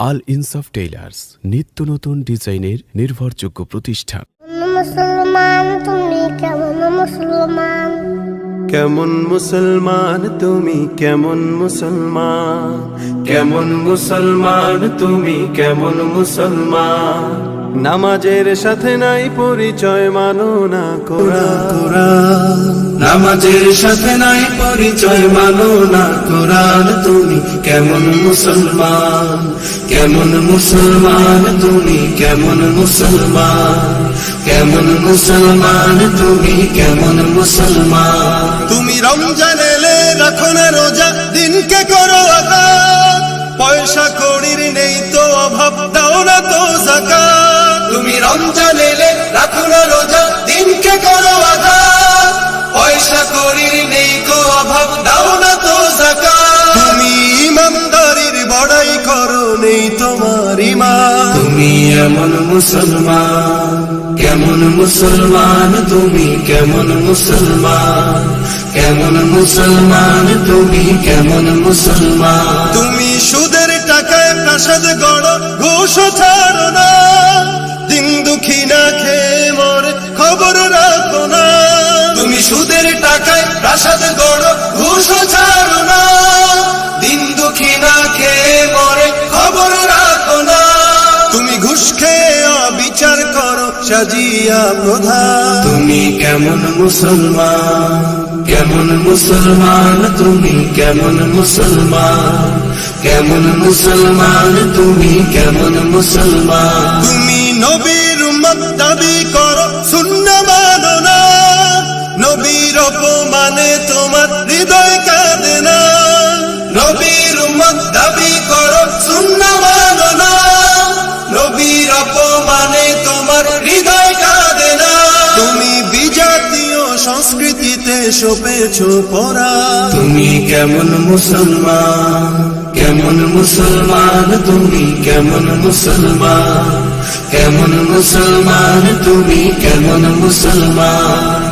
আল ইনসাফ টেইলার্স নিত্য নতুন ডিজাইনের নির্ভরযোগ্য প্রতিষ্ঠান। মুসলমান তুমি কেমন মুসলমান? কেমন মুসলমান তুমি কেমন মুসলমান? কেমন মুসলমান তুমি কেমন মুসলমান? নামাজের সাথে নাই পরিচয় মানো না কোরআন। নামাজের সাথে নাই পরিচয়, মানো না কোরআন তুমি। কেমন মুসলমান কেমন মুসলমান তুমি, কেমন মুসলমান কেমন মুসলমান তুমি, কেমন মুসলমান। তুমি রমজান এলে রাখো না রোজা, দিনকে করো আঘাত পয়সা কড়ির নেই তো অভাব, দাও না তো জাকাত তুমি রমজান এলে রাখো না রোজা, দিনকে করো আঘাত পয়সা করির নেই তো অভাব দাও না তো জাকাত। তুমি ইমানদারির বড়াই করো নেই তোমার ইমান। তুমি এমন মুসলমান কেমন মুসলমান তুমি কেমন মুসলমান কেমন মুসলমান তুমি কেমন মুসলমান। তুমি সুদের টাকায় প্রাসাদ গড় ঘুষ ছাড়ো প্রাসাদ ঘুষ ছাড়ো না দিন দুঃখী না খেয়ে মরে, খবর রাখো না। তুমি ঘুষ খেয়ে অবিচার করো, সাজিয়া প্রধান তুমি কেমন মুসলমান কেমন মুসলমান, তুমি কেমন মুসলমান কেমন মুসলমান, তুমি কেমন মুসলমান। তুমি নবীর উম্মত দাবি করো অপমানে তোমার হৃদয় কাঁদে না। নবীর উম্মত দাবি করো শূন্য মানো না। নবীর অপমানে তোমার হৃদয় কাঁদে না। তুমি বিজাতীয় সংস্কৃতিতে সপেছ পড়া তুমি কেমন মুসলমান? কেমন মুসলমান? তুমি কেমন মুসলমান? কেমন মুসলমান? তুমি কেমন মুসলমান?